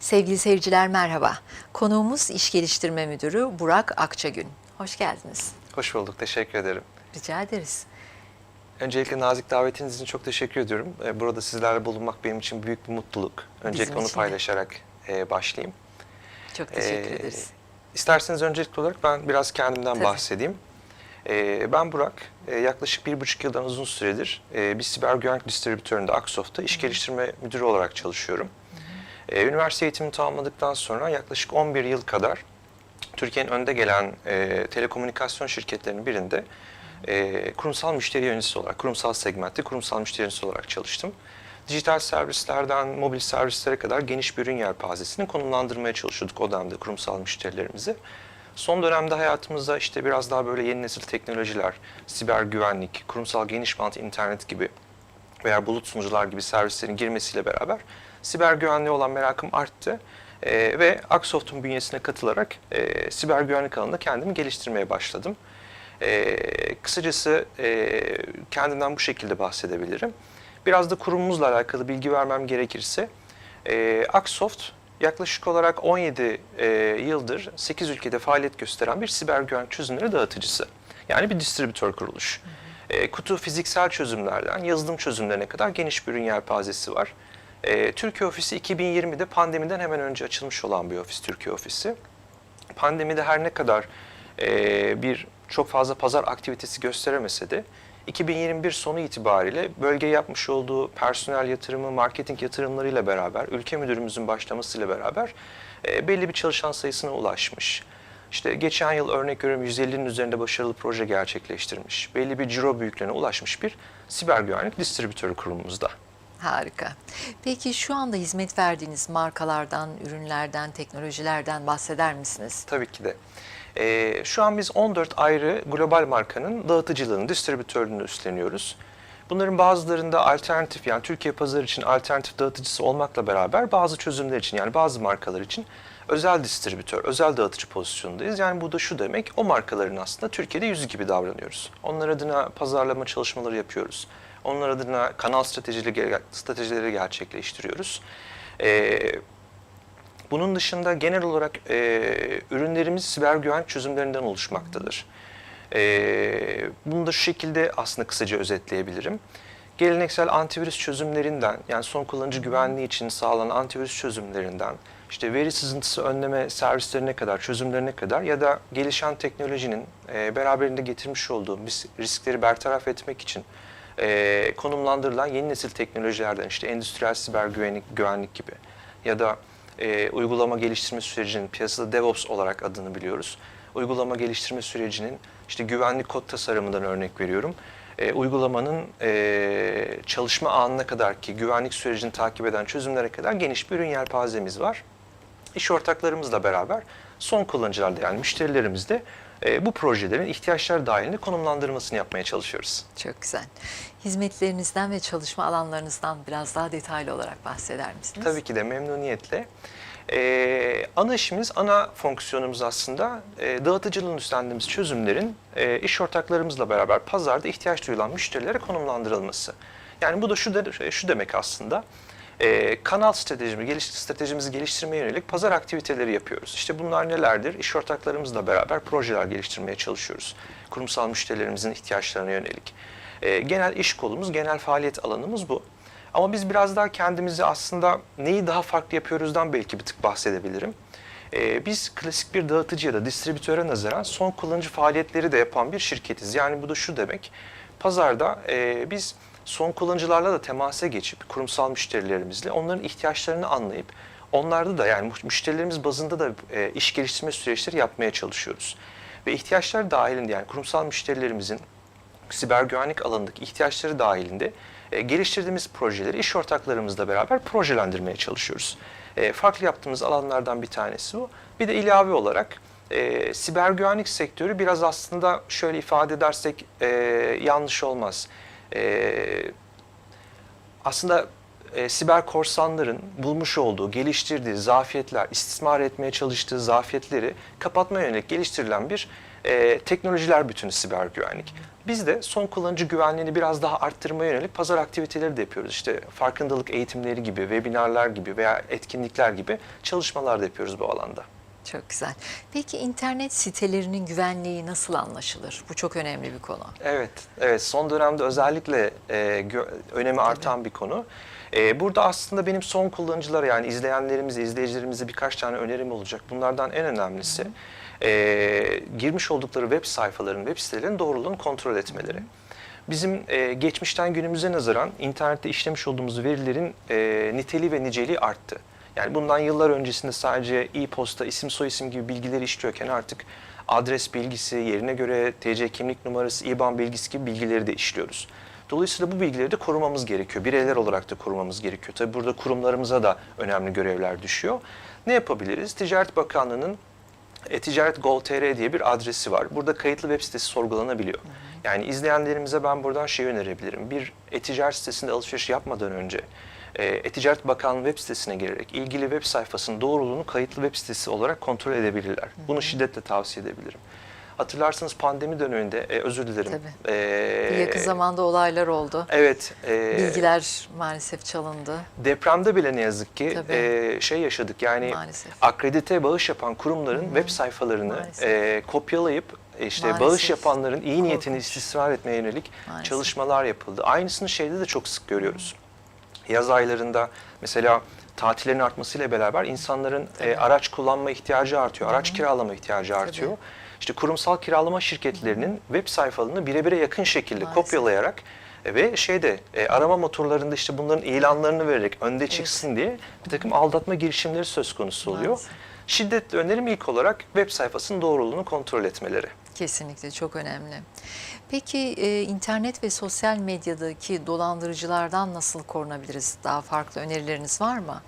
Sevgili seyirciler merhaba. Konuğumuz İş Geliştirme Müdürü Burak Akçagün. Hoş geldiniz. Hoş bulduk, teşekkür ederim. Rica ederiz. Öncelikle nazik davetiniz için çok teşekkür ediyorum. Ee, Burada sizlerle bulunmak benim için büyük bir mutluluk. Öncelikle Bizim onu de. paylaşarak e, başlayayım. Çok teşekkür Ee, ederiz. İsterseniz öncelikli olarak ben biraz kendimden Tabii. bahsedeyim. Ee, ben Burak, Ee, yaklaşık bir buçuk yıldan uzun süredir e, bir siber güvenlik distribütöründe Aksoft'ta iş geliştirme müdürü olarak çalışıyorum. Ee, Üniversite eğitimini tamamladıktan sonra yaklaşık 11 yıl kadar Türkiye'nin önde gelen e, telekomünikasyon şirketlerinin birinde e, kurumsal müşteri yöneticisi olarak, kurumsal segmentte kurumsal müşteri yöneticisi olarak çalıştım. Dijital servislerden mobil servislere kadar geniş bir ürün yelpazesini konumlandırmaya çalışıyorduk o dönemde kurumsal müşterilerimizi. Son dönemde hayatımızda işte biraz daha böyle yeni nesil teknolojiler, siber güvenlik, kurumsal geniş bant internet gibi veya bulut sunucular gibi servislerin girmesiyle beraber siber güvenliğe olan merakım arttı. Ee, ve Aksoft'un bünyesine katılarak e, siber güvenlik alanında kendimi geliştirmeye başladım. Ee, kısacası e, kendimden bu şekilde bahsedebilirim. Biraz da kurumumuzla alakalı bilgi vermem gerekirse, e, Aksoft yaklaşık olarak 17 e, yıldır 8 ülkede faaliyet gösteren bir siber güvenlik çözümleri dağıtıcısı. Yani bir distribütör kuruluş. E, kutu fiziksel çözümlerden yazılım çözümlerine kadar geniş bir ürün yelpazesi var. E, Türkiye ofisi 2020'de pandemiden hemen önce açılmış olan bir ofis Türkiye ofisi. Pandemide her ne kadar e, bir çok fazla pazar aktivitesi gösteremese de 2021 sonu itibariyle bölge yapmış olduğu personel yatırımı, marketing yatırımlarıyla beraber, ülke müdürümüzün başlamasıyla beraber e, belli bir çalışan sayısına ulaşmış. İşte geçen yıl örnek veriyorum 150'nin üzerinde başarılı proje gerçekleştirmiş. Belli bir ciro büyüklüğüne ulaşmış bir siber güvenlik distribütörü kurumumuzda. Harika. Peki şu anda hizmet verdiğiniz markalardan, ürünlerden, teknolojilerden bahseder misiniz? Tabii ki de. Ee, şu an biz 14 ayrı global markanın dağıtıcılığını, distribütörlüğünü üstleniyoruz. Bunların bazılarında alternatif yani Türkiye pazarı için alternatif dağıtıcısı olmakla beraber bazı çözümler için yani bazı markalar için özel distribütör, özel dağıtıcı pozisyondayız. Yani bu da şu demek o markaların aslında Türkiye'de yüzü gibi davranıyoruz. Onlar adına pazarlama çalışmaları yapıyoruz. Onlar adına kanal stratejileri, stratejileri gerçekleştiriyoruz. Ee, bunun dışında genel olarak e, ürünlerimiz siber güvenlik çözümlerinden oluşmaktadır. E, bunu da şu şekilde aslında kısaca özetleyebilirim. Geleneksel antivirüs çözümlerinden, yani son kullanıcı güvenliği için sağlanan antivirüs çözümlerinden, işte veri sızıntısı önleme servislerine kadar, çözümlerine kadar ya da gelişen teknolojinin e, beraberinde getirmiş olduğu biz riskleri bertaraf etmek için e, konumlandırılan yeni nesil teknolojilerden işte endüstriyel siber güvenlik, güvenlik gibi ya da e, uygulama geliştirme sürecinin piyasada DevOps olarak adını biliyoruz. Uygulama geliştirme sürecinin işte güvenlik kod tasarımından örnek veriyorum. E, uygulamanın e, çalışma anına kadar ki güvenlik sürecini takip eden çözümlere kadar geniş bir ürün yelpazemiz var. İş ortaklarımızla beraber son kullanıcılarla yani müşterilerimizde e, bu projelerin ihtiyaçlar dahilinde konumlandırmasını yapmaya çalışıyoruz. Çok güzel. Hizmetlerinizden ve çalışma alanlarınızdan biraz daha detaylı olarak bahseder misiniz? Tabii ki de memnuniyetle. Ee, ana işimiz, ana fonksiyonumuz aslında e, dağıtıcılığın üstlendiğimiz çözümlerin e, iş ortaklarımızla beraber pazarda ihtiyaç duyulan müşterilere konumlandırılması. Yani bu da şu, de, şu demek aslında. E, kanal stratejimi, geliş, stratejimizi geliştirmeye yönelik pazar aktiviteleri yapıyoruz. İşte bunlar nelerdir? İş ortaklarımızla beraber projeler geliştirmeye çalışıyoruz. Kurumsal müşterilerimizin ihtiyaçlarına yönelik. E, genel iş kolumuz, genel faaliyet alanımız bu. Ama biz biraz daha kendimizi aslında neyi daha farklı yapıyoruzdan belki bir tık bahsedebilirim. Ee, biz klasik bir dağıtıcı ya da distribütöre nazaran son kullanıcı faaliyetleri de yapan bir şirketiz. Yani bu da şu demek, pazarda e, biz son kullanıcılarla da temasa geçip kurumsal müşterilerimizle onların ihtiyaçlarını anlayıp onlarda da yani müşterilerimiz bazında da e, iş geliştirme süreçleri yapmaya çalışıyoruz. Ve ihtiyaçlar dahilinde yani kurumsal müşterilerimizin siber güvenlik alanındaki ihtiyaçları dahilinde e, geliştirdiğimiz projeleri iş ortaklarımızla beraber projelendirmeye çalışıyoruz. E, farklı yaptığımız alanlardan bir tanesi bu. Bir de ilave olarak e, siber güvenlik sektörü biraz aslında şöyle ifade edersek e, yanlış olmaz. E, aslında e, siber korsanların bulmuş olduğu, geliştirdiği zafiyetler, istismar etmeye çalıştığı zafiyetleri kapatmaya yönelik geliştirilen bir e, teknolojiler bütünü siber güvenlik. Biz de son kullanıcı güvenliğini biraz daha arttırmaya yönelik pazar aktiviteleri de yapıyoruz. İşte farkındalık eğitimleri gibi, webinarlar gibi veya etkinlikler gibi çalışmalar da yapıyoruz bu alanda. Çok güzel. Peki internet sitelerinin güvenliği nasıl anlaşılır? Bu çok önemli bir konu. Evet, evet. Son dönemde özellikle e, önemi artan bir konu. E, burada aslında benim son kullanıcılara yani izleyenlerimize, izleyicilerimize birkaç tane önerim olacak. Bunlardan en önemlisi e, girmiş oldukları web sayfaların, web sitelerinin doğruluğunu kontrol etmeleri. Bizim e, geçmişten günümüze nazaran internette işlemiş olduğumuz verilerin e, niteliği ve niceliği arttı. Yani bundan yıllar öncesinde sadece e-posta, isim soyisim gibi bilgileri işliyorken artık adres bilgisi, yerine göre TC kimlik numarası, IBAN bilgisi gibi bilgileri de işliyoruz. Dolayısıyla bu bilgileri de korumamız gerekiyor. Bireyler olarak da korumamız gerekiyor. Tabii burada kurumlarımıza da önemli görevler düşüyor. Ne yapabiliriz? Ticaret Bakanlığı'nın e-ticaret.gov.tr diye bir adresi var. Burada kayıtlı web sitesi sorgulanabiliyor. Yani izleyenlerimize ben buradan şey önerebilirim. Bir e-ticaret sitesinde alışveriş yapmadan önce E-Ticaret Bakanlığı web sitesine girerek ilgili web sayfasının doğruluğunu kayıtlı web sitesi olarak kontrol edebilirler. Bunu şiddetle tavsiye edebilirim. Hatırlarsanız pandemi döneminde, e, özür dilerim. Tabii. e, Yakın zamanda olaylar oldu. Evet. e, Bilgiler maalesef çalındı. Depremde bile ne yazık ki Tabii. e, şey yaşadık. Yani Maalesef. akredite bağış yapan kurumların web sayfalarını Maalesef. e, kopyalayıp e, işte Maalesef. bağış yapanların iyi niyetini Korkunç. istismar etmeye yönelik Maalesef. çalışmalar yapıldı. Aynısını şeyde de çok sık görüyoruz. Yaz aylarında mesela tatillerin artmasıyla beraber insanların e, araç kullanma ihtiyacı artıyor. Araç kiralama ihtiyacı artıyor. İşte kurumsal kiralama şirketlerinin web sayfalarını birebire yakın şekilde Maalesef. kopyalayarak e, ve şeyde e, arama motorlarında işte bunların ilanlarını vererek önde çıksın diye bir takım aldatma girişimleri söz konusu oluyor. Maalesef. Şiddetle önerim ilk olarak web sayfasının doğruluğunu kontrol etmeleri. Kesinlikle çok önemli. Peki e, internet ve sosyal medyadaki dolandırıcılardan nasıl korunabiliriz? Daha farklı önerileriniz var mı?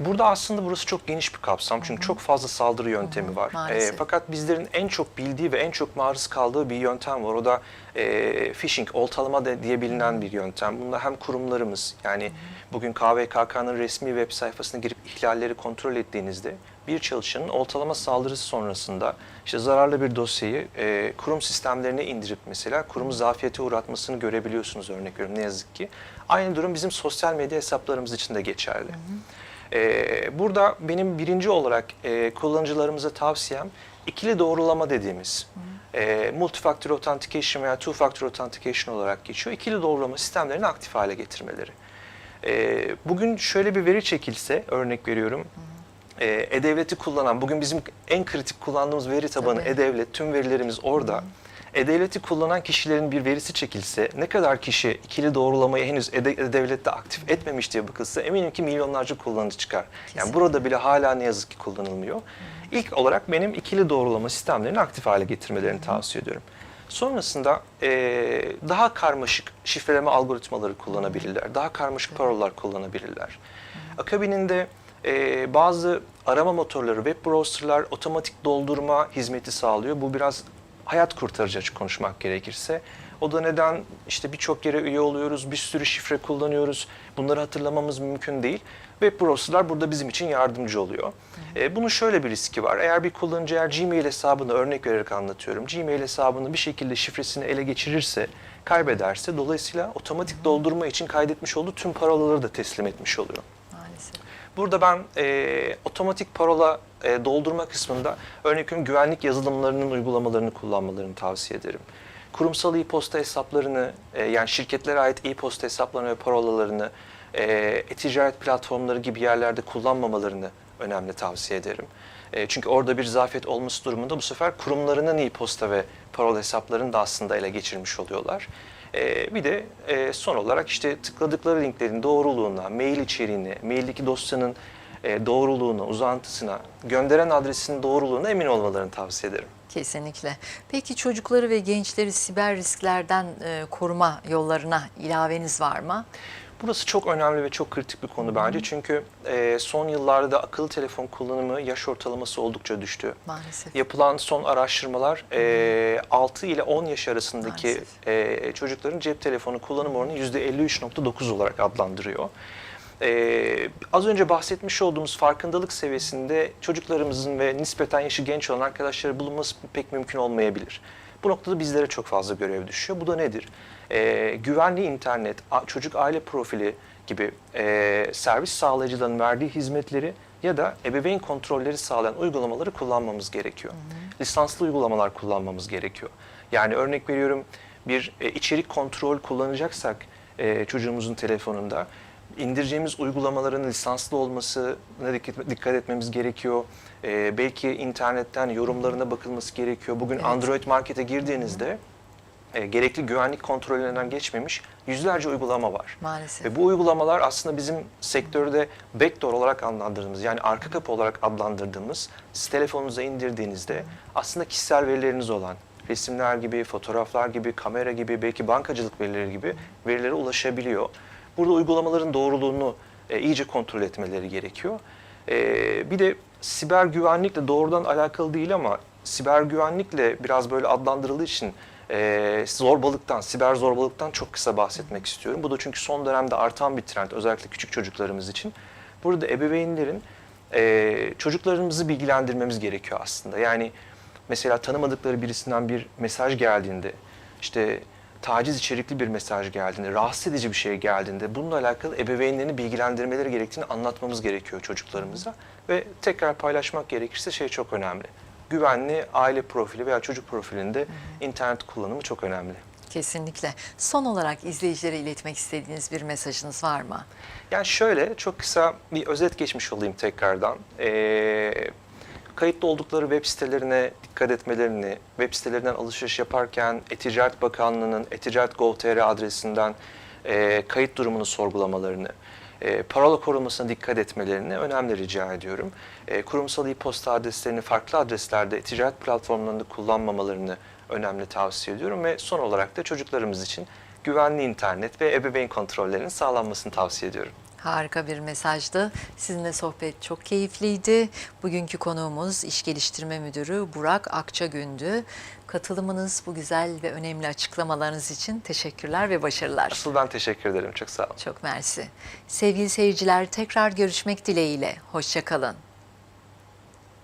Burada aslında burası çok geniş bir kapsam çünkü çok fazla saldırı yöntemi var. maalesef. E, fakat bizlerin en çok bildiği ve en çok maruz kaldığı bir yöntem var. O da e, phishing, oltalama de, diye bilinen bir yöntem. Bunda hem kurumlarımız yani bugün KVKK'nın resmi web sayfasına girip ihlalleri kontrol ettiğinizde bir çalışanın oltalama saldırısı sonrasında işte zararlı bir dosyayı e, kurum sistemlerine indirip mesela kurumu zafiyete uğratmasını görebiliyorsunuz örnek veriyorum ne yazık ki. Aynı durum bizim sosyal medya hesaplarımız için de geçerli. Ee, burada benim birinci olarak e, kullanıcılarımıza tavsiyem ikili doğrulama dediğimiz e, multifactor authentication veya two factor authentication olarak geçiyor. İkili doğrulama sistemlerini aktif hale getirmeleri. E, bugün şöyle bir veri çekilse örnek veriyorum. E, E-Devlet'i kullanan, bugün bizim en kritik kullandığımız veri tabanı Tabii. E-Devlet, tüm verilerimiz orada. E-Devlet'i kullanan kişilerin bir verisi çekilse, ne kadar kişi ikili doğrulamayı henüz E- E-Devlet'te aktif etmemiş diye bakılsa eminim ki milyonlarca kullanıcı çıkar. Yani Kesinlikle. burada bile hala ne yazık ki kullanılmıyor. İlk olarak benim ikili doğrulama sistemlerini aktif hale getirmelerini tavsiye ediyorum. Sonrasında eee, daha karmaşık şifreleme algoritmaları kullanabilirler, daha karmaşık parolalar kullanabilirler. Akabininde eee, bazı arama motorları, web browserlar otomatik doldurma hizmeti sağlıyor. Bu biraz hayat kurtarıcı açık konuşmak gerekirse. O da neden işte birçok yere üye oluyoruz, bir sürü şifre kullanıyoruz. Bunları hatırlamamız mümkün değil. Web browserlar burada bizim için yardımcı oluyor. E, bunun şöyle bir riski var. Eğer bir kullanıcı eğer Gmail hesabını örnek vererek anlatıyorum. Gmail hesabını bir şekilde şifresini ele geçirirse, kaybederse dolayısıyla otomatik doldurma için kaydetmiş olduğu tüm parolaları da teslim etmiş oluyor. Burada ben e, otomatik parola e, doldurma kısmında veriyorum güvenlik yazılımlarının uygulamalarını kullanmalarını tavsiye ederim. Kurumsal e-posta hesaplarını e, yani şirketlere ait e-posta hesaplarını ve parolalarını e, e-ticaret platformları gibi yerlerde kullanmamalarını önemli tavsiye ederim. E, çünkü orada bir zafiyet olması durumunda bu sefer kurumlarının e-posta ve parola hesaplarını da aslında ele geçirmiş oluyorlar. E, bir de e, son olarak işte tıkladıkları linklerin doğruluğuna, mail içeriğine, maildeki dosyanın e, doğruluğuna, uzantısına, gönderen adresinin doğruluğuna emin olmalarını tavsiye ederim. Kesinlikle. Peki çocukları ve gençleri siber risklerden e, koruma yollarına ilaveniz var mı? Burası çok önemli ve çok kritik bir konu bence. Çünkü e, son yıllarda da akıllı telefon kullanımı yaş ortalaması oldukça düştü. Maalesef. Yapılan son araştırmalar e, 6 ile 10 yaş arasındaki Maalesef. e, çocukların cep telefonu kullanım oranı %53.9 olarak adlandırıyor. e, az önce bahsetmiş olduğumuz farkındalık seviyesinde çocuklarımızın ve nispeten yaşı genç olan arkadaşları bulunması pek mümkün olmayabilir. Bu noktada bizlere çok fazla görev düşüyor. Bu da nedir? E, güvenli internet, çocuk aile profili gibi e, servis sağlayıcıların verdiği hizmetleri ya da ebeveyn kontrolleri sağlayan uygulamaları kullanmamız gerekiyor. Lisanslı uygulamalar kullanmamız gerekiyor. Yani örnek veriyorum bir e, içerik kontrol kullanacaksak e, çocuğumuzun telefonunda indireceğimiz uygulamaların lisanslı olmasına dikkat, dikkat etmemiz gerekiyor. E, belki internetten yorumlarına bakılması gerekiyor. Bugün Evet. Android markete girdiğinizde e, gerekli güvenlik kontrollerinden geçmemiş yüzlerce uygulama var. Maalesef. Ve bu uygulamalar aslında bizim sektörde backdoor olarak adlandırdığımız yani arka kapı olarak adlandırdığımız siz telefonunuza indirdiğinizde aslında kişisel verileriniz olan resimler gibi, fotoğraflar gibi, kamera gibi, belki bankacılık verileri gibi verilere ulaşabiliyor. Burada uygulamaların doğruluğunu e, iyice kontrol etmeleri gerekiyor. E, bir de siber güvenlikle doğrudan alakalı değil ama siber güvenlikle biraz böyle adlandırıldığı için e, zorbalıktan, siber zorbalıktan çok kısa bahsetmek istiyorum. Bu da çünkü son dönemde artan bir trend özellikle küçük çocuklarımız için. Burada ebeveynlerin e, çocuklarımızı bilgilendirmemiz gerekiyor aslında. Yani mesela tanımadıkları birisinden bir mesaj geldiğinde, işte taciz içerikli bir mesaj geldiğinde, rahatsız edici bir şey geldiğinde bununla alakalı ebeveynlerini bilgilendirmeleri gerektiğini anlatmamız gerekiyor çocuklarımıza. Ve tekrar paylaşmak gerekirse şey çok önemli. Güvenli aile profili veya çocuk profilinde internet kullanımı çok önemli. Kesinlikle. Son olarak izleyicilere iletmek istediğiniz bir mesajınız var mı? Yani şöyle çok kısa bir özet geçmiş olayım tekrardan. Ee, kayıtlı oldukları web sitelerine dikkat etmelerini, web sitelerinden alışveriş yaparken E-Ticaret Bakanlığı'nın eticaret.gov.tr adresinden e, kayıt durumunu sorgulamalarını, e, parola korumasına dikkat etmelerini önemli rica ediyorum. E, kurumsal e-posta adreslerini farklı adreslerde ticaret platformlarında kullanmamalarını önemli tavsiye ediyorum ve son olarak da çocuklarımız için güvenli internet ve ebeveyn kontrollerinin sağlanmasını tavsiye ediyorum. Harika bir mesajdı. Sizinle sohbet çok keyifliydi. Bugünkü konuğumuz İş Geliştirme Müdürü Burak Akçagün'dü. Katılımınız, bu güzel ve önemli açıklamalarınız için teşekkürler ve başarılar. Asıl ben teşekkür ederim. Çok sağ olun. Çok mersi. Sevgili seyirciler tekrar görüşmek dileğiyle. Hoşçakalın.